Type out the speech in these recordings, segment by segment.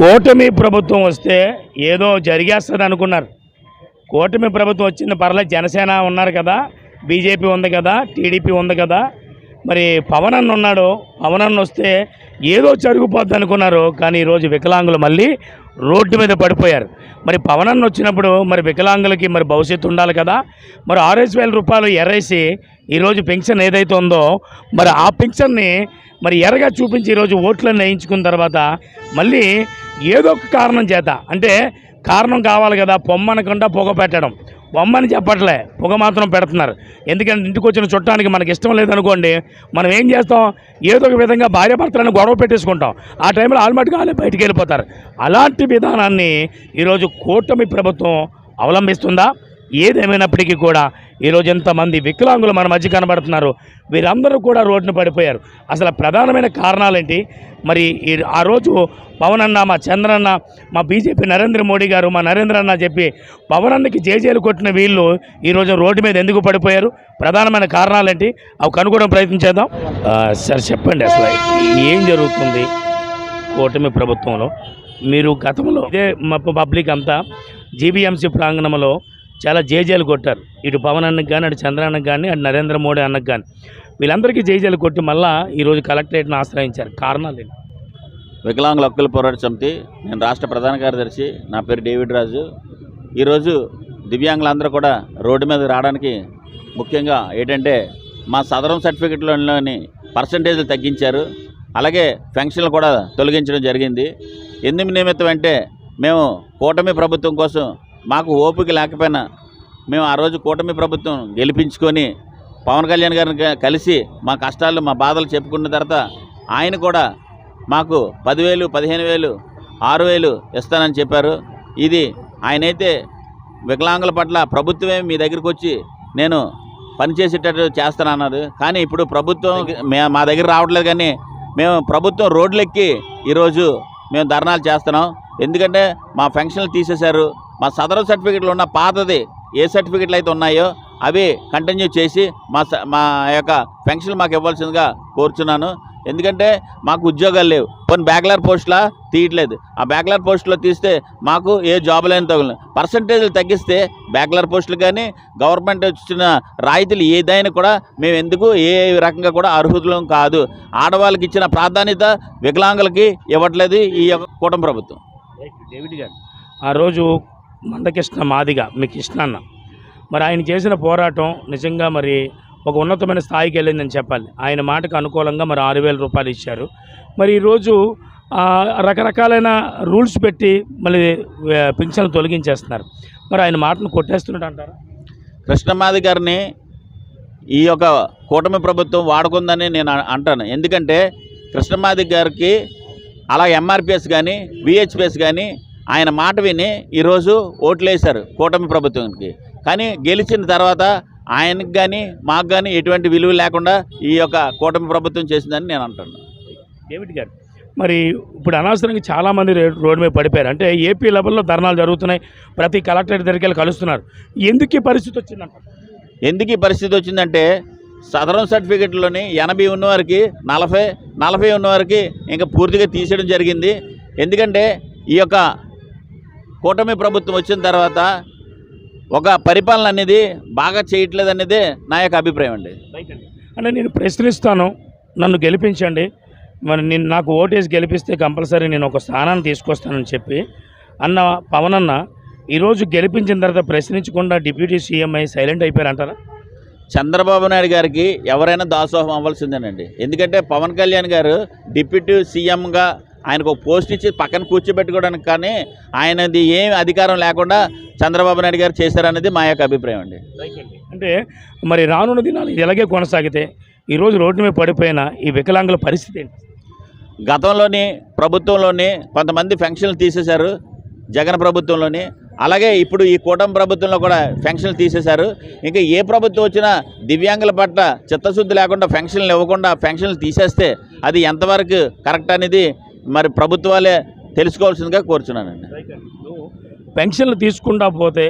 కూటమి ప్రభుత్వం వస్తే ఏదో జరిగేస్తుంది అనుకున్నారు. కూటమి ప్రభుత్వం వచ్చింది పర్లేదు జనసేన ఉన్నారు కదా బీజేపీ ఉంది కదా టీడీపీ ఉంది కదా. మరి పవన్ అన్న ఉన్నాడు పవన్ అన్న వస్తే ఏదో జరిగిపోద్ది అనుకున్నారు కానీ ఈరోజు వికలాంగులు మళ్ళీ రోడ్డు మీద పడిపోయారు. మరి పవన్ అన్న వచ్చినప్పుడు మరి వికలాంగులకి మరి భవిష్యత్తు ఉండాలి కదా. మరి ఆరేసి వేల రూపాయలు ఎర్రేసి ఈరోజు పెన్షన్ ఏదైతే ఉందో మరి ఆ పెన్షన్ని మరి ఎరగా చూపించి ఈరోజు ఓట్లను వేయించుకున్న తర్వాత మళ్ళీ ఏదో ఒక కారణం చేత అంటే కారణం కావాలి కదా పొమ్మనకుండా పొగ పెట్టడం. బొమ్మని చెప్పట్లే పొగ మాత్రం పెడుతున్నారు. ఎందుకంటే ఇంటికి వచ్చిన చుట్టానికి మనకి ఇష్టం లేదనుకోండి మనం ఏం చేస్తాం? ఏదో ఒక విధంగా భార్యభర్తలను గొడవ పెట్టేసుకుంటాం. ఆ టైంలో ఆల్మట్గా వాళ్ళే బయటికి వెళ్ళిపోతారు. అలాంటి విధానాన్ని ఈరోజు కూటమి ప్రభుత్వం అవలంబిస్తుందా? ఏదేమైనప్పటికీ కూడా ఈరోజు ఎంతమంది వికలాంగులు మన మధ్య కనబడుతున్నారు వీరందరూ కూడా రోడ్డున పడిపోయారు. అసలు ప్రధానమైన కారణాలేంటి? మరి ఈ ఆ రోజు పవన్ అన్న మా చంద్రన్న మా బీజేపీ నరేంద్ర మోడీ గారు మా నరేంద్ర అన్న చెప్పి పవన్ అన్నకి జేజేలు కొట్టిన వీళ్ళు ఈరోజు రోడ్డు మీద ఎందుకు పడిపోయారు? ప్రధానమైన కారణాలేంటి? అవి కనుగొనడం ప్రయత్నించేద్దాం సరే సార్ చెప్పండి అసలు ఏం జరుగుతుంది కూటమి ప్రభుత్వంలో? మీరు గతంలో ఇదే మా పబ్లిక్ అంతా జీబీఎంసీ ప్రాంగణంలో చాలా జేజేలు కొట్టారు. ఇటు పవన్ అన్నకు కానీ అటు చంద్రాన్నకు కానీ అటు నరేంద్ర మోడీ అన్నకు కానీ వీళ్ళందరికీ జేజేలు కొట్టి మళ్ళా ఈరోజు కలెక్టరేట్ను ఆశ్రయించారు. కారణాలు ఏంటి? వికలాంగుల హక్కుల పోరాట సమితి నేను రాష్ట్ర ప్రధాన కార్యదర్శి నా పేరు డేవిడ్ రాజు. ఈరోజు దివ్యాంగులందరూ కూడా రోడ్డు మీద రావడానికి ముఖ్యంగా ఏంటంటే మా సదరం సర్టిఫికెట్లోని పర్సంటేజ్లు తగ్గించారు. అలాగే ఫెన్షన్లు కూడా తొలగించడం జరిగింది. ఎందుకు నిమిత్తం అంటే మేము కూటమి ప్రభుత్వం కోసం మాకు ఓపిక లేకపోయినా మేము ఆ రోజు కూటమి ప్రభుత్వం గెలిపించుకొని పవన్ కళ్యాణ్ గారిని కలిసి మా కష్టాలు మా బాధలు చెప్పుకున్న తర్వాత ఆయన కూడా మాకు పదివేలు పదిహేను వేలు ఆరు వేలు ఇస్తానని చెప్పారు. ఇది ఆయనైతే వికలాంగుల పట్ల ప్రభుత్వమే మీ దగ్గరికి వచ్చి నేను పనిచేసేటట్టు చేస్తానన్నది కానీ ఇప్పుడు ప్రభుత్వం మా దగ్గర రావట్లేదు కానీ మేము ప్రభుత్వం రోడ్లెక్కి ఈరోజు మేము ధర్నాలు చేస్తున్నాం. ఎందుకంటే మా ఫంక్షన్లు తీసేశారు. మా సదరు సర్టిఫికెట్లు ఉన్న పాతది ఏ సర్టిఫికెట్లు అయితే ఉన్నాయో అవి కంటిన్యూ చేసి మా స- మా యొక్క పెన్షన్ మాకు ఇవ్వాల్సిందిగా కోరుచున్నాను. ఎందుకంటే మాకు ఉద్యోగాలు లేవు. కొన్ని బ్యాక్లర్ పోస్టులా? తీయట్లేదు. ఆ బ్యాక్లర్ పోస్టులో తీస్తే మాకు ఏ జాబులైనా తగులు. పర్సంటేజ్లు తగ్గిస్తే బ్యాక్లర్ పోస్టులు కానీ గవర్నమెంట్ వచ్చిన రాయితీలు ఏదైనా కూడా మేము ఎందుకు ఏ రకంగా కూడా అర్హులం కాదు. ఆడవాళ్ళకి ఇచ్చిన ప్రాధాన్యత వికలాంగులకి ఇవ్వట్లేదు ఈ యొక్క కూటమి ప్రభుత్వం. డేవిడ్ గారు ఆ రోజు మందకృష్ణ మాదిగా మీ కృష్ణ అన్న మరి ఆయన చేసిన పోరాటం నిజంగా మరి ఒక ఉన్నతమైన స్థాయికి వెళ్ళిందని చెప్పాలి. ఆయన మాటకు అనుకూలంగా మరి ఆరు వేల రూపాయలు ఇచ్చారు. మరి ఈరోజు రకరకాలైన రూల్స్ పెట్టి మళ్ళీ పింఛన్లు తొలగించేస్తున్నారు. మరి ఆయన మాటను కొట్టేస్తున్నాడు అంటారు? కృష్ణమాది గారిని ఈ యొక్క కూటమి ప్రభుత్వం వాడుకుందని నేను అంటాను. ఎందుకంటే కృష్ణమాది గారికి అలా ఎంఆర్పిఎస్ కానీ విహెచ్పిఎస్ కానీ ఆయన మాట విని ఈరోజు ఓట్లు వేశారు కూటమి ప్రభుత్వానికి. కానీ గెలిచిన తర్వాత ఆయనకు కానీ మాకు కానీ ఎటువంటి విలువ లేకుండా ఈ యొక్క కూటమి ప్రభుత్వం చేసిందని నేను అంటాను డేవిడ్ గారు? మరి ఇప్పుడు అనవసరంగా చాలామంది రోడ్డు మీద పడిపోయారు. అంటే ఏపీ లెవెల్లో ధర్నాలు జరుగుతున్నాయి. ప్రతి కలెక్టరేట్ దగ్గరికి వెళ్ళి కలుస్తున్నారు. ఎందుకు ఈ పరిస్థితి వచ్చిందంటారు ఎందుకు ఈ పరిస్థితి వచ్చిందంటే సదరం సర్టిఫికెట్లోని ఎనభై ఉన్నవారికి నలభై నలభై ఉన్నవారికి ఇంకా పూర్తిగా తీసేయడం జరిగింది. ఎందుకంటే ఈ యొక్క కూటమి ప్రభుత్వం వచ్చిన తర్వాత ఒక పరిపాలన అనేది బాగా చేయట్లేదు అనేది నా యొక్క అభిప్రాయం అండి. అంటే నేను ప్రశ్నిస్తాను నన్ను గెలిపించండి. మరి నేను నాకు ఓటేసి గెలిపిస్తే కంపల్సరీ నేను ఒక స్థానాన్ని తీసుకొస్తానని చెప్పి అన్న పవన్ అన్న ఈరోజు గెలిపించిన తర్వాత ప్రశ్నించకుండా డిప్యూటీ సీఎం అయి సైలెంట్ అయిపోయారంటారా? చంద్రబాబు నాయుడు గారికి ఎవరైనా దాసోహం అవ్వాల్సిందేనండి. ఎందుకంటే పవన్ కళ్యాణ్ గారు డిప్యూటీ సీఎంగా ఆయనకు ఒక పోస్ట్ ఇచ్చి పక్కన కూర్చోబెట్టుకోవడానికి కానీ ఆయనది ఏం అధికారం లేకుండా చంద్రబాబు నాయుడు గారు చేశారనేది మా యొక్క అభిప్రాయం అండి. అంటే మరి రానున్న దినాలు ఇది ఎలాగే కొనసాగితే ఈరోజు రోడ్డు మీద పడిపోయిన ఈ వికలాంగుల పరిస్థితి ఏంటి? గతంలోని ప్రభుత్వంలోని కొంతమంది పెన్షన్లు తీసేశారు జగన్ ప్రభుత్వంలోని అలాగే ఇప్పుడు ఈ కూటమి ప్రభుత్వంలో కూడా పెన్షన్లు తీసేశారు. ఇంకా ఏ ప్రభుత్వం వచ్చినా దివ్యాంగుల పట్ల చిత్తశుద్ధి లేకుండా పెన్షన్లు ఇవ్వకుండా పెన్షన్లు తీసేస్తే అది ఎంతవరకు కరెక్ట్ అనేది మరి ప్రభుత్వాలే తెలుసుకోవాల్సిందిగా కోరుచున్నానండి. పెన్షన్లు తీసుకుండా పోతే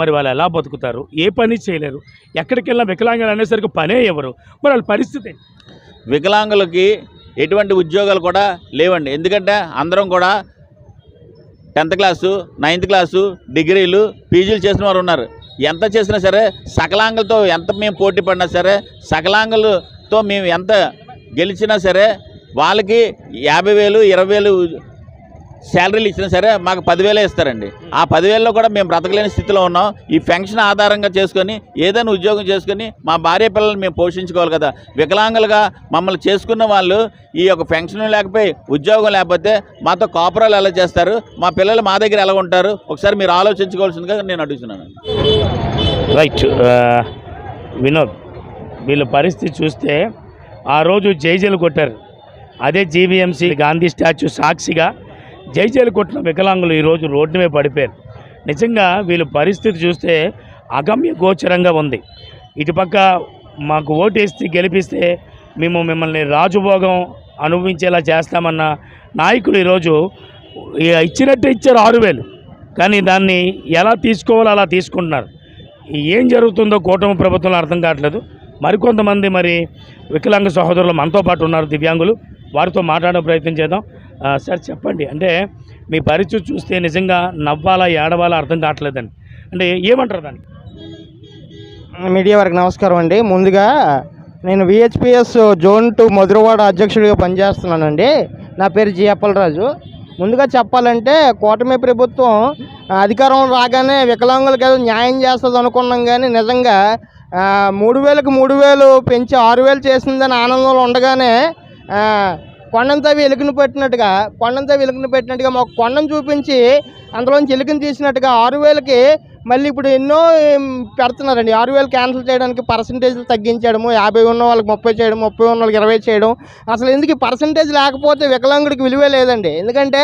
మరి వాళ్ళు ఎలా బతుకుతారు? ఏ పని చేయలేరు. ఎక్కడికి వెళ్ళినా వికలాంగులు అనేసరికి పనే ఎవరు? మరి వాళ్ళ పరిస్థితి? వికలాంగులకి ఎటువంటి ఉద్యోగాలు కూడా లేవండి. ఎందుకంటే అందరం కూడా టెన్త్ క్లాసు నైన్త్ క్లాసు డిగ్రీలు పీజీలు చేసిన వారు ఉన్నారు. ఎంత చేసినా సరే సకలాంగులతో ఎంత మేము పోటీ పడినా సరే సకలాంగులతో మేము ఎంత గెలిచినా సరే వాళ్ళకి యాభై వేలు ఇరవై వేలు శాలరీలు ఇచ్చినా సరే మాకు పదివేలే ఇస్తారండి. ఆ పదివేలలో కూడా మేము బ్రతకలేని స్థితిలో ఉన్నాం. ఈ పెన్షన్ ఆధారంగా చేసుకొని ఏదైనా ఉద్యోగం చేసుకొని మా భార్య పిల్లల్ని మేము పోషించుకోవాలి కదా. వికలాంగులుగా మమ్మల్ని చేసుకున్న వాళ్ళు ఈ యొక్క పెన్షన్ లేకపోయి ఉద్యోగం లేకపోతే మాతో కాపురాలు ఎలా చేస్తారు? మా పిల్లలు మా దగ్గర ఎలా ఉంటారు? ఒకసారి మీరు ఆలోచించుకోవాల్సిందిగా నేను అడుగుతున్నాను. రైట్ uh, వినోద్ వీళ్ళ పరిస్థితి చూస్తే ఆ రోజు జైజీలు కొట్టారు. అదే జీవీఎంసీ గాంధీ స్టాచ్యూ సాక్షిగా జైజేలు కొట్టిన వికలాంగులు ఈరోజు రోడ్డు మీద పడిపోయారు. నిజంగా వీళ్ళ పరిస్థితి చూస్తే అగమ్య గోచరంగా ఉంది. ఇటుపక్క మాకు ఓటేసి గెలిపిస్తే మేము మిమ్మల్ని రాజుభోగం అనుభవించేలా చేస్తామన్న నాయకులు ఈరోజు ఇచ్చినట్టు ఇచ్చారు ఆరు వేలు. కానీ దాన్ని ఎలా తీసుకోవాలో అలా తీసుకుంటున్నారు. ఏం జరుగుతుందో కూటమి ప్రభుత్వంలో అర్థం కావట్లేదు. మరికొంతమంది మరి వికలాంగ సహోదరులు మనతో పాటు ఉన్నారు దివ్యాంగులు. వారితో మాట్లాడే ప్రయత్నం చేద్దాం. సార్ చెప్పండి అంటే మీ పరిచయం చూస్తే నిజంగా నవ్వాలా ఏడవాలా అర్థం కావట్లేదండి. అంటే ఏమంటారు దాన్ని? మీడియా వారికి నమస్కారం అండి. ముందుగా నేను విహెచ్పిఎస్ జోన్ టూ మధురవాడ అధ్యక్షుడిగా పనిచేస్తున్నానండి. నా పేరు జి అప్పలరాజు. ముందుగా చెప్పాలంటే కూటమి ప్రభుత్వం అధికారం రాగానే వికలాంగులకు ఏదో న్యాయం చేస్తుంది అనుకున్నాం కానీ నిజంగా మూడు వేలకు మూడు వేలు పెంచి ఆరు వేలు చేసిందని ఆనందంలో ఉండగానే కొండంతా వెలుగును పెట్టినట్టుగా కొండంతా వెలుగును పెట్టినట్టుగా మాకు కొండను చూపించి అందులోంచి వెలుగును తీసినట్టుగా ఆరు వేలకి మళ్ళీ ఇప్పుడు ఎన్నో పెడుతున్నారండి. ఆరు వేలు క్యాన్సిల్ చేయడానికి పర్సంటేజ్లు తగ్గించడము యాభై ఉన్న వాళ్ళకి ముప్పై చేయడం ముప్పై ఉన్న వాళ్ళకి ఇరవై చేయడం. అసలు ఎందుకు పర్సంటేజ్ లేకపోతే వికలాంగుడికి విలువే లేదండి. ఎందుకంటే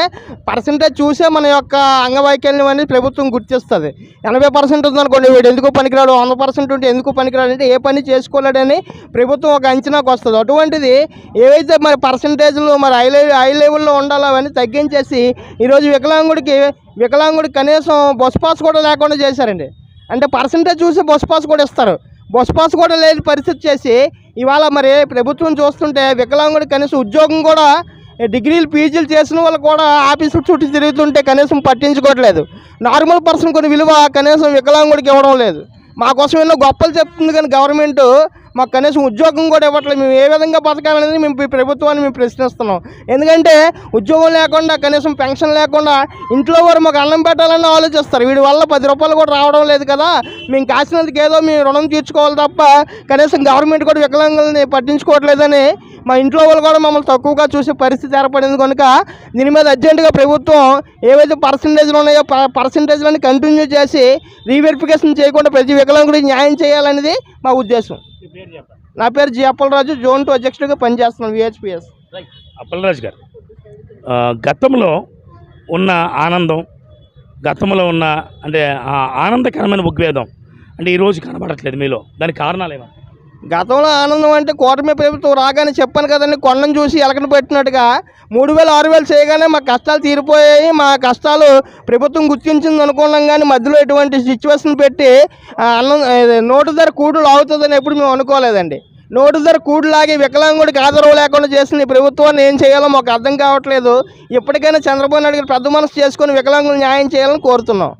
పర్సంటేజ్ చూసే మన యొక్క అంగవైకల్యం అనేది ప్రభుత్వం గుర్తిస్తుంది. ఎనభై పర్సెంట్ ఉందనుకోండి వీడు ఎందుకు పనికిరాడు? వంద పర్సెంట్ ఉంటే ఎందుకు పనికిరాడు? అంటే ఏ పని చేసుకోలేడని ప్రభుత్వం ఒక అంచనాకు వస్తుంది. అటువంటిది ఏవైతే మరి పర్సంటేజ్లు మరి హై లెవెల్ హై లెవెల్లో ఉండాలో అవన్నీ తగ్గించేసి ఈరోజు వికలాంగుడికి వికలాంగుడు కనీసం బస్ పాస్ కూడా లేకుండా చేశారండి. అంటే పర్సంటేజ్ చూసి బస్ పాస్ కూడా ఇస్తారు. బస్ పాస్ కూడా లేని పరిస్థితి చేసి ఇవాళ మరి ప్రభుత్వం చూస్తుంటే వికలాంగుడు కనీసం ఉద్యోగం కూడా డిగ్రీలు పీజీలు చేసిన వాళ్ళు కూడా ఆఫీసు చుట్టూ తిరుగుతుంటే కనీసం పట్టించుకోవట్లేదు. నార్మల్ పర్సన్ కొన్ని విలువ కనీసం వికలాంగుడికి ఇవ్వడం లేదు. మా కోసం ఎన్నో గొప్పలు చెప్తుంది కానీ గవర్నమెంట్ మాకు కనీసం ఉద్యోగం కూడా ఇవ్వట్లేదు. మేము ఏ విధంగా బతకాలనేది మేము ప్రభుత్వాన్ని మేము ప్రశ్నిస్తున్నాం. ఎందుకంటే ఉద్యోగం లేకుండా కనీసం పెన్షన్ లేకుండా ఇంట్లో వారు మాకు అన్నం పెట్టాలని ఆలోచిస్తారు. వీడి వల్ల పది రూపాయలు కూడా రావడం లేదు కదా. మేము కాసినందుకు ఏదో మేము రుణం తీర్చుకోవాలి తప్ప కనీసం గవర్నమెంట్ కూడా వికలాంగులని పట్టించుకోవట్లేదని మా ఇంట్లో వాళ్ళు కూడా మమ్మల్ని తక్కువగా చూసే పరిస్థితి ఏర్పడింది కనుక దీని మీద అర్జెంటుగా ప్రభుత్వం ఏవైతే పర్సంటేజ్లు ఉన్నాయో పర్సంటేజ్లని కంటిన్యూ చేసి రీవెరిఫికేషన్ చేయకుండా ప్రతి వికలాంగుడికి న్యాయం చేయాలనేది మా ఉద్దేశం. నా పేరు జి అప్పలరాజు జోన్ టూ అధ్యక్షుడిగా పనిచేస్తున్నాను విహెచ్పిఎస్ అప్పలరాజు గారు గతంలో ఉన్న ఆనందం గతంలో ఉన్న అంటే ఆ ఆనందకరమైన ఉద్వేదం అంటే ఈరోజు కనబడట్లేదు మీలో. దానికి కారణాలు ఏమో గతంలో ఆనందం అంటే కూటమి ప్రభుత్వం రాగానే చెప్పాను కదండి కొండను చూసి ఎలకను పెట్టినట్టుగా. మూడు వేలు ఆరు వేలు చేయగానే మా కష్టాలు తీరిపోయాయి మా కష్టాలు ప్రభుత్వం గుర్తించింది అనుకున్నాం కానీ మధ్యలో ఎటువంటి సిచ్యువేషన్ పెట్టి అన్నం నోటు ధర కూడు లాగుతుందని ఎప్పుడు మేము అనుకోలేదండి. నోటు ధర కూడు వికలాంగుడికి ఆదరవు లేకుండా చేసిన ఈ ప్రభుత్వాన్ని ఏం చేయాలో మాకు అర్థం కావట్లేదు. ఇప్పటికైనా చంద్రబాబు నాయుడు గారు పెద్ద మనసు చేసుకొని వికలాంగులు న్యాయం చేయాలని కోరుతున్నాం.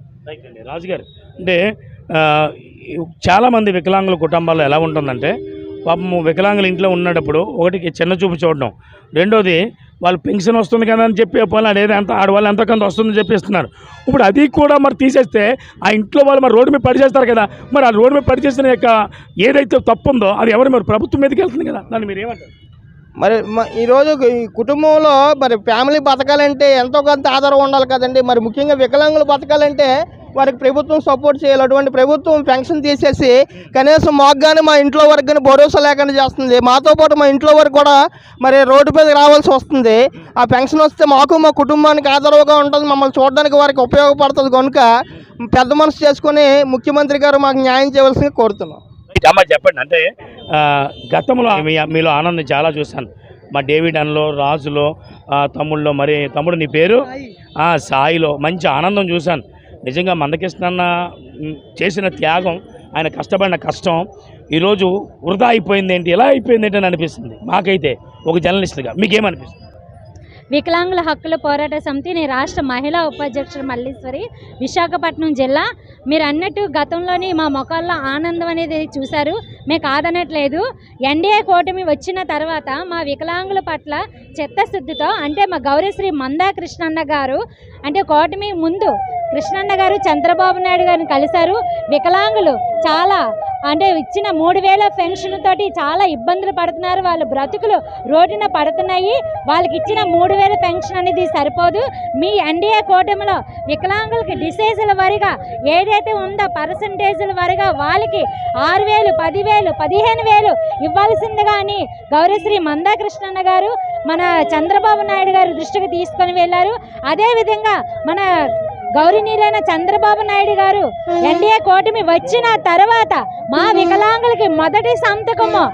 రాజుగారు అంటే చాలామంది వికలాంగుల కుటుంబాల్లో ఎలా ఉంటుందంటే పాపం వికలాంగులు ఇంట్లో ఉన్నప్పుడు ఒకటికి చిన్న చూపు చూడడం రెండోది వాళ్ళు పెన్షన్ వస్తుంది కదా అని చెప్పి పోలే అదేదో ఎంత ఆడవాళ్ళు ఎంతో కొంత వస్తుందని చెప్పిస్తున్నారు ఇప్పుడు అది కూడా మరి తీసేస్తే ఆ ఇంట్లో వాళ్ళు మరి రోడ్డు మీద పడి చేస్తారు కదా మరి ఆ రోడ్డు మీద పడి చేసిన యొక్క ఏదైతే తప్పు ఉందో అది ఎవరు మరి ప్రభుత్వం మీదకి వెళ్తుంది కదా? దాన్ని మీరు ఏమంటారు? మరి ఈరోజు ఈ కుటుంబంలో మరి ఫ్యామిలీ బతకాలంటే ఎంతో కొంత ఆధారం ఉండాలి కదండి. మరి ముఖ్యంగా వికలాంగులు బతకాలంటే వారికి ప్రభుత్వం సపోర్ట్ చేయాలి. అటువంటి ప్రభుత్వం పెన్షన్ తీసేసి కనీసం మాకు కానీ మా ఇంట్లో వరకు కానీ భరోసా లేకుండా చేస్తుంది. మాతో పాటు మా ఇంట్లో వరకు కూడా మరి రోడ్డు మీద రావాల్సి వస్తుంది. ఆ పెన్షన్ వస్తే మాకు మా కుటుంబానికి ఆదరవుగా ఉంటుంది. మమ్మల్ని చూడడానికి వారికి ఉపయోగపడుతుంది కనుక పెద్ద మనసు చేసుకొని ముఖ్యమంత్రి గారు మాకు న్యాయం చేయవలసింది కోరుతున్నాం. అమ్మ చెప్పండి. అంటే గతంలో మీ- మీలో ఆనందం చాలా చూశాను. మా డేవిడ్ అన్లో రాజులో తమ్ముళ్ళలో మరి తమ్ముడు నీ పేరు? ఆ, సాయిలో మంచి ఆనందం చూశాను. నిజంగా మందకృష్ణన్న చేసిన త్యాగం ఆయన కష్టపడిన కష్టం ఈరోజు వృధా అయిపోయింది ఏంటి ఎలా అయిపోయింది ఏంటి అని అనిపిస్తుంది? మాకైతే ఒక జర్నలిస్ట్గా మీకేమనిపిస్తుంది? వికలాంగుల హక్కుల పోరాట సమితి నేను రాష్ట్ర మహిళా ఉపాధ్యక్షుడు మల్లీశ్వరి విశాఖపట్నం జిల్లా. మీరు అన్నట్టు గతంలోని మా మొఖాల్లో ఆనందం అనేది చూశారు. మేము కాదనట్లేదు. ఎన్డీఏ కూటమి వచ్చిన తర్వాత మా వికలాంగుల పట్ల చిత్తశుద్ధితో అంటే మా గౌరీశ్రీ మందా కృష్ణన్న గారు అంటే కూటమి ముందు కృష్ణన్న గారు చంద్రబాబు నాయుడు గారిని కలిశారు. వికలాంగులు చాలా అంటే ఇచ్చిన మూడు వేల పెన్షన్ తోటి చాలా ఇబ్బందులు పడుతున్నారు. వాళ్ళ బ్రతుకులు రోడ్డున పడుతున్నాయి. వాళ్ళకి ఇచ్చిన మూడు వేల పెన్షన్ అనేది సరిపోదు. మీ ఎన్డీఏ కూటమిలో వికలాంగులకి డిసేజుల వారిగా ఏదైతే ఉందో పర్సంటేజుల వారిగా వాళ్ళకి ఆరు వేలు పదివేలు పదిహేను వేలు ఇవ్వాల్సిందిగా అని గౌరవశ్రీ మందాకృష్ణన్న గారు మన చంద్రబాబు నాయుడు గారు దృష్టికి తీసుకొని వెళ్ళారు. అదేవిధంగా మన గౌరవనీయులైన చంద్రబాబు నాయుడు గారు ఎన్డీఏ కూటమి వచ్చిన తర్వాత మా వికలాంగులకి మొదటి సంతకము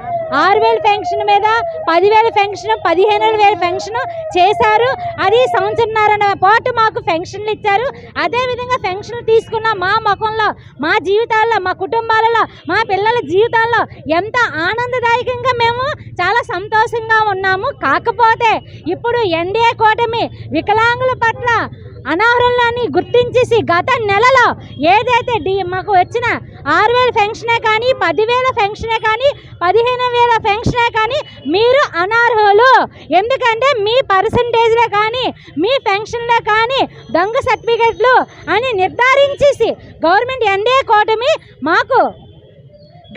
ఆరు వేల పెన్షన్ మీద పదివేల పెన్షన్ పదిహేను వేల పెన్షన్ చేశారు. అది సంవత్సరంన్నర పాటు మాకు పెన్షన్లు ఇచ్చారు. అదేవిధంగా పెన్షన్లు తీసుకున్న మా ముఖంలో మా జీవితాల్లో మా కుటుంబాలలో మా పిల్లల జీవితాల్లో ఎంత ఆనందదాయకంగా మేము చాలా సంతోషంగా ఉన్నాము. కాకపోతే ఇప్పుడు ఎన్డీఏ కూటమి వికలాంగుల పట్ల అనర్హులని గుర్తించేసి గత నెలలో ఏదైతే డి మాకు వచ్చిన ఆరు వేల పెన్షనే కానీ పదివేల పెన్షనే కానీ పదిహేను వేల పెన్షనే కానీ మీరు అనర్హులు. ఎందుకంటే మీ పర్సంటేజ్లే కానీ మీ పెన్షన్లే కానీ దొంగ సర్టిఫికెట్లు అని నిర్ధారించేసి గవర్నమెంట్ ఎన్డీఏ కూటమి మాకు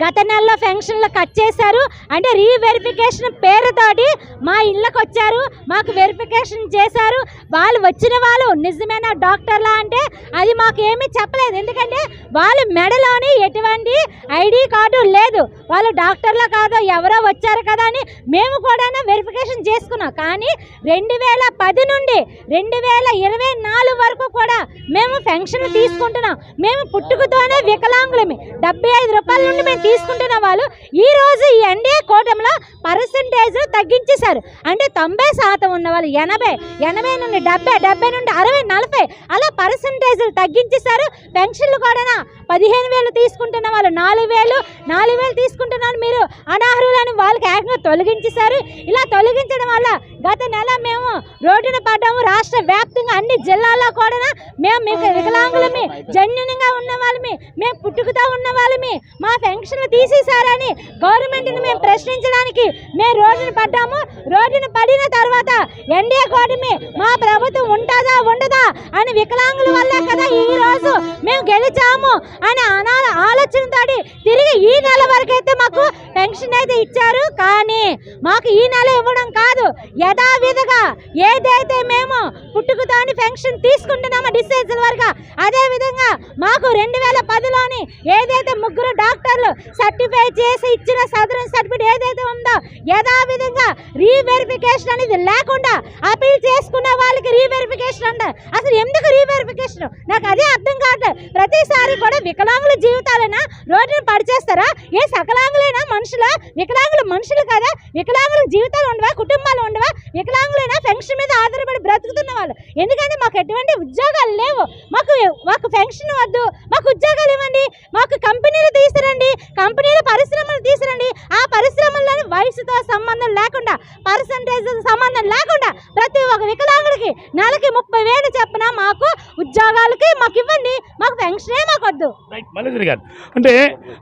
గత నెలలో పెన్షన్లు కట్ చేశారు. అంటే రీవెరిఫికేషన్ పేరుతోటి మా ఇళ్ళకి వచ్చారు. మాకు వెరిఫికేషన్ చేశారు. వాళ్ళు వచ్చిన వాళ్ళు నిజమైన డాక్టర్లా అంటే అది మాకు ఏమీ చెప్పలేదు. ఎందుకంటే వాళ్ళ మెడలోని ఎటువంటి ఐడి కార్డు లేదు. వాళ్ళు డాక్టర్లా కాదో ఎవరో వచ్చారు కదా అని మేము కూడా వెరిఫికేషన్ చేసుకున్నాం. కానీ రెండు వేల పది నుండి రెండు వేల ఇరవై నాలుగు వరకు కూడా మేము పెన్షన్ తీసుకుంటున్నాం. మేము పుట్టుకతోనే వికలాంగులమే. డెబ్బై ఐదు రూపాయల నుండి మేము తీసుకుంటున్న వాళ్ళు ఈరోజు ఈ ఎన్డీఏ కూటమిలో పర్సంటేజ్ తగ్గించేశారు. అంటే తొంభై శాతం ఉన్న వాళ్ళు ఎనభై ఎనభై నుండి డెబ్బై డెబ్బై నుండి అరవై నలభై అలా పర్సంటేజ్లు తగ్గించేశారు. పెన్షన్లు కూడా పదిహేను వేలు తీసుకుంటున్న వాళ్ళు నాలుగు వేలు నాలుగు వేలు తీసుకుంటున్నారు మీరు. అనర్హులని వాళ్ళకి ఏకంగా తొలగించేశారు. ఇలా తొలగించడం వల్ల గత నెల మేము రోడ్డున పడ్డాము. రాష్ట్ర వ్యాప్తంగా అన్ని జిల్లాల్లో కూడా మేము మీకు వికలాంగులమి జన్యునంగా ఉన్న వాళ్ళమి మేము పుట్టుకతో ఉన్న వాళ్ళమి. మా పెన్షన్లు తీసేశారని గవర్నమెంట్ని మేము ప్రశ్నించడానికి మేము రోడ్డున పడ్డాము. రోడ్డున పడిన తర్వాత ఎన్డీఏ కూటమి మా ప్రభుత్వం ఉంటుందా ఉండదా అని వికలాంగుల వల్లే కదా ఈ రోజు మేము గెలిచాము. అని అనాల ఆలోచనతో తిరిగి ఈ నెల వరకైతే మాకు పెన్షన్ అయితే ఇచ్చారు. కానీ మాకు ఈ నెల ఇవ్వడం కాదు. యథావిధిగా ఏదైతే మేము పుట్టుకతోని పెన్షన్ తీసుకుంటున్నామో డిసైజుల వరకు అదే విధంగా మాకు రెండు వేల పదిలోని ఏదైతే ముగ్గురు డాక్టర్లు సర్టిఫై చేసి ఇచ్చిన సదరన్ సర్టిఫికేట్ ఏదైతే ఉందో యథావిధంగా రీవెరిఫికేషన్ అనేది లేకుండా అపీల్ చేసుకున్న వాళ్ళకి రీవెరిఫికేషన్ అంట. అసలు ఎందుకు రీవెరిఫికేషన్? నాకు అదే అర్థం కావట్లేదు. ప్రతిసారి కూడా వికలాంగుల జీవితాలైనా రోడ్డును పడిచేస్తారా ఏ సకలాంగులైనా మనుషుల? వికలాంగులు మనుషులు కదా? వికలాంగుల జీవితాలు ఉండవా? కుటుంబాలు ఉండవా? వికలాంగులైనా పెన్షన్ మీద ఆధారపడి బ్రతుకుతున్న వాళ్ళు. ఎందుకంటే మాకు ఎటువంటి ఉద్యోగాలు లేవు. మాకు మాకు పెన్షన్ వద్దు. మాకు ఉద్యోగాలు ఇవ్వండి. మాకు కంపెనీలు తీసుకురండి కంపెనీలు పరిశ్రమలు తీసుకురండి ఆ పరిశ్రమల్లో వయసుతో సంబంధం లేకుండా పర్సంటేజ్ సంబంధం లేకుండా ప్రతి ఒక్క వికలాంగుడికి నెలకి ముప్పై వేలు చెప్పిన మాకు ఉద్యోగాలకి మాకు ఇవ్వండి. మాకు పెన్షనే మాకు వద్దు. రైట్ మల్లేశ్వరి గారు. అంటే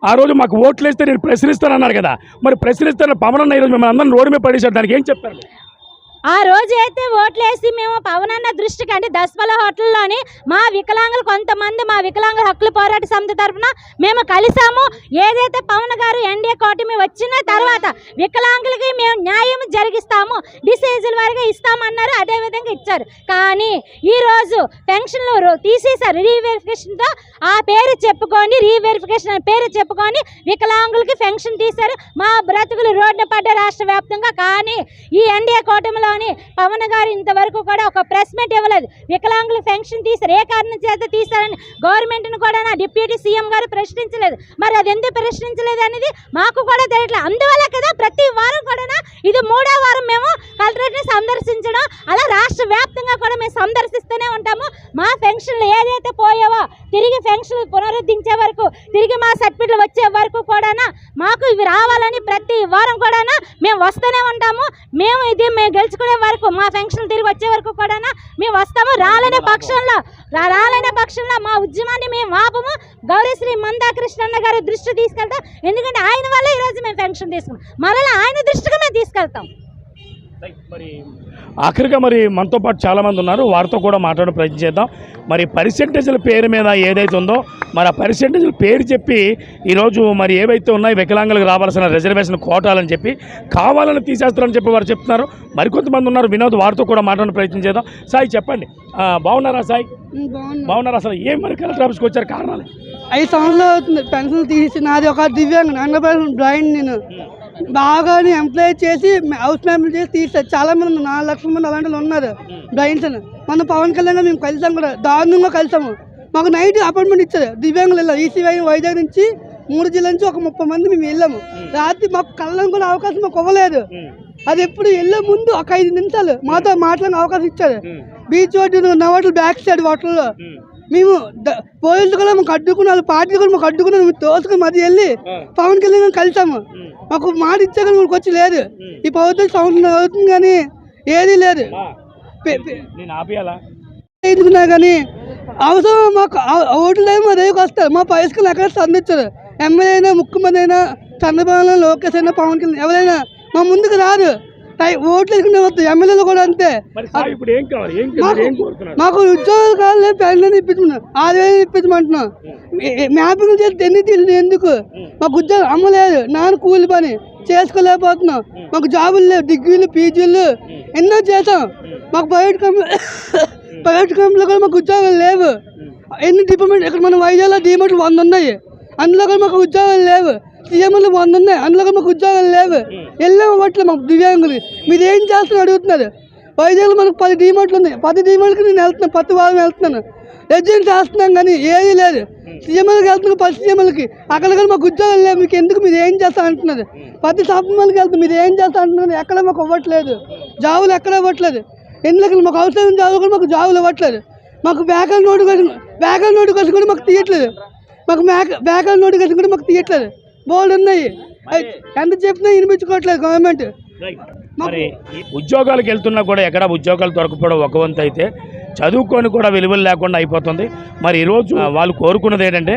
ఆ రోజు మాకు ఓట్లు వేస్తే నేను ప్రశ్నిస్తానన్నారు కదా. మరి ప్రశ్నిస్తాను పవన్ అన్న ఈరోజు మిమ్మల్ని అందరం రోడ్డు మీద పడేశారు. దానికి ఏం చెప్తారు ఆ రోజు అయితే ఓట్లేసి మేము పవనన్న దృష్టికి అంటే దస్పల హోటల్లోని మా వికలాంగులు కొంతమంది మా వికలాంగుల హక్కుల పోరాట సమితి తరఫున మేము కలిసాము. ఏదైతే పవన్ గారు ఎన్డీఏ కూటమి వచ్చిన తర్వాత వికలాంగులకి మేము న్యాయం జరిగిస్తాము. డిసైజుల వారిగా ఇస్తామన్నారు. అదేవిధంగా ఇచ్చారు. కానీ ఈరోజు పెన్షన్లు రో- తీసేశారు. రీవెరిఫికేషన్తో ఆ పేరు చెప్పుకొని రీవెరిఫికేషన్ పేరు చెప్పుకొని వికలాంగులకి పెన్షన్ తీశారు. మా బ్రతుకులు రోడ్డు పడ్డ రాష్ట్ర వ్యాప్తంగా. కానీ ఈ ఎన్డీఏ కానీ పవన్ గారు ఇంతవరకు కూడా ఒక ప్రెస్ మీట్ ఇవ్వలేదు. వికలాంగులు పెన్షన్ తీసారు ఏ కారణం చేత తీశారని గవర్నమెంట్ను కూడా నా డిప్యూటీ సీఎం గారు ప్రశ్నించలేదు. మరి అది ఎందుకు ప్రశ్నించలేదు అనేది మాకు కూడా తెలియట్లేదు. అందువల్ల కదా ప్రతి వారం కూడా ఇది మూడో వారం మేము కలెక్టరేట్ని సందర్శించడం అలా రాష్ట్ర వ్యాప్తంగా కూడా మేము సందర్శిస్తూనే ఉంటాము. మా పెన్షన్లు ఏదైతే పోయావో తిరిగి పెన్షన్ పునరుద్ధరించే వరకు తిరిగి మా సర్టిఫికెట్లు వచ్చే వరకు కూడా మాకు ఇవి రావాలని ప్రతి వారం కూడా మేము వస్తూనే ఉంటాము. మేము ఇది మేము గెలుచుకునే వరకు మా పెన్షన్ తిరిగి వచ్చే వరకు కూడా మేము వస్తాము. రాలేని పక్షంలో రాలేని పక్షంలో మా ఉద్యమాన్ని మేము ఆపము. గౌరీశ్రీ మందా కృష్ణన్న గారి దృష్టి తీసుకెళ్తాం. ఎందుకంటే ఆయన వల్ల ఈరోజు మేము పెన్షన్ తీసుకున్నాం. మరలా ఆయన దృష్టికి మేము తీసుకెళ్తాం. మరి ఆఖరిగా మరి మనతో పాటు చాలామంది ఉన్నారు. వారితో కూడా మాట్లాడే ప్రయత్నం చేద్దాం. మరి పర్సెంటేజ్ల పేరు మీద ఏదైతే ఉందో మరి ఆ పర్సెంటేజ్ల పేరు చెప్పి ఈరోజు మరి ఏవైతే ఉన్నాయో వికలాంగులకు రావాల్సిన రిజర్వేషన్ కోటాలని చెప్పి కావాలని తీసేస్తారని చెప్పి వారు చెప్తున్నారు. మరికొంతమంది ఉన్నారు. వినోద్ వారితో కూడా మాట్లాడే ప్రయత్నం చేద్దాం. సాయి చెప్పండి. బాగున్నారా సాయి? బాగున్నా. బాగున్నారా అసలు? ఏం మరి కలెక్టర్ ఆఫీస్కి వచ్చారు? కారణాలు? ఐదు సంవత్సరాలు అవుతుంది. పెన్షన్ తీసి నాది ఒక దివ్యాంగ హండ్రెడ్ పర్సెంట్ బ్లైండ్ నేను బాగా ఎంప్లాయ్ చేసి హౌస్ మెంబర్ చేసి తీసారు చాలా మంది. నాలుగు లక్షల మంది అలాంటి ఉన్నారు. అని మన పవన్ కళ్యాణ్ మేము కలిసాం కూడా. దారుణంగా కలిసాము. మాకు నైట్ అపాయింట్మెంట్ ఇచ్చారు. దివ్యాంగులు వెళ్ళాం ఈసీవై వైజాగ్ నుంచి మూడు జిల్లాల నుంచి ఒక ముప్పై మంది మేము వెళ్ళాము. రాత్రి మాకు కళ్ళని కూడా అవకాశం మాకు ఇవ్వలేదు. అది ఎప్పుడు వెళ్ళే ముందు ఒక ఐదు నిమిషాలు మాతో మాట్లాడిన అవకాశం ఇచ్చారు. బీచ్ రోడ్డు నవట్లు బ్యాక్ సైడ్ హోటల్లో మేము పోలీసులు కూడా మాకు అడ్డుకుని వాళ్ళ పార్టీలు కూడా మాకు అడ్డుకుని మేము తోసుకుని మధ్య వెళ్ళి పవన్ కళ్యాణ్ కలిసాము. మాకు మాట ఇచ్చా కానీ మనకు వచ్చి లేదు. ఈ ప్రభుత్వం సంవత్సరం అవుతుంది కానీ ఏదీ లేదు. పె- పె- నేను ఆపియాలా? ఎదుగున్నా కానీ అవసరం మాకు ఓట్లు ఏమో దగ్గరికి వస్తారు. మా పైసలు ఎక్కడ స్పందించరు ఎమ్మెల్యే అయినా ముఖ్యమంత్రి అయినా చంద్రబాబు లోకేష్ అయినా పవన్ కళ్యాణ్ ఎవరైనా మా ముందుకు టై- ఓట్లు వేసుకునే వద్దు ఎమ్మెల్యేలు కూడా అంతే. మాకు ఉద్యోగాలు కావాలి పెన్షన్ ఇప్పించమన్నా ఆరు వేలు ఇప్పించమంటున్నాం. మ్యాపింగ్ చేసి ఎన్ని తీసింది ఎందుకు? మాకు ఉద్యోగం అమ్మలేదు. నాన్న కూలి పని చేసుకోలేకపోతున్నాం. మాకు జాబులు లేవు డిగ్రీలు పీజీలు ఎన్నో చేసాం మాకు ప్రైవేట్ కంపెనీ ప్రైవేట్ కంపెనీలో కూడా మాకు ఉద్యోగాలు లేవు. ఎన్ని డిపార్ట్మెంట్ ఇక్కడ మన వైజాగ్లో డిమార్ట్లు వంద ఉన్నాయి. అందులో కూడా మాకు ఉద్యోగాలు లేవు. సీఎంలు వంద ఉన్నాయి అందులో మాకు ఉద్యోగాలు లేవు. వెళ్ళాము అవ్వట్లేదు మాకు దివ్యాంగులు మీరు ఏం చేస్తున్నారు అడుగుతున్నారు. వైజాగ్లో మనకు పది డిమార్ట్లు ఉన్నాయి. పది డిమార్ట్కి నేను వెళ్తున్నాను ప్రతి వారం వెళ్తున్నాను. రెజ్యూమ్ చేస్తున్నాం కానీ ఏది లేదు. సీఎంఎల్కి వెళ్తున్నాను పది సీఎంఎల్కి. అక్కడ కూడా మాకు ఉద్యోగాలు లేవు. మీకు ఎందుకు మీరు ఏం చేస్తా అంటున్నారు. ప్రతి సభ్యులకి వెళ్తాం మీరు ఏం చేస్తా అంటున్నారు. ఎక్కడ మాకు ఇవ్వట్లేదు. జాబులు ఎక్కడ ఇవ్వట్లేదు. ఎందుకంటే మాకు అవసరం జాబులు కూడా మాకు జాబులు ఇవ్వట్లేదు. మాకు బ్యాకల్ నోటిఫికేషన్ బ్యాకల్ నోటిఫికేషన్ కూడా మాకు తీయట్లేదు. మాకు బ్యాక్ బ్యాకల్ నోటిఫికేషన్ కూడా మాకు తీయట్లేదు. బోర్డు ఉన్నాయి. ఎంత చెప్పినా వినిపించుకోవట్లేదు గవర్నమెంట్ మరి ఈ ఉద్యోగాలకు వెళ్తున్నా కూడా ఎక్కడ ఉద్యోగాలు దొరకపోవడం ఒక వంతు అయితే చదువుకొని కూడా విలువలు లేకుండా అయిపోతుంది. మరి ఈరోజు వాళ్ళు కోరుకున్నది ఏంటంటే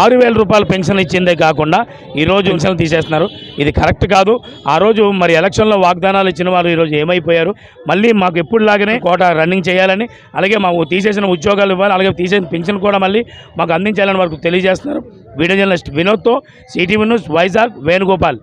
ఆరు వేల రూపాయలు పెన్షన్ ఇచ్చిందే కాకుండా ఈరోజు పెన్షన్ తీసేస్తున్నారు. ఇది కరెక్ట్ కాదు. ఆ రోజు మరి ఎలక్షన్లో వాగ్దానాలు ఇచ్చిన వారు ఈరోజు ఏమైపోయారు? మళ్ళీ మాకు ఎప్పుడులాగానే కోట రన్నింగ్ చేయాలని అలాగే మాకు తీసేసిన ఉద్యోగాలు ఇవ్వాలి అలాగే తీసేసిన పెన్షన్ కూడా మళ్ళీ మాకు అందించాలని వరకు తెలియజేస్తున్నారు. వీడియో జర్నలిస్ట్ వినోద్తో సిటీవీ న్యూస్ వైజాగ్ వేణుగోపాల్.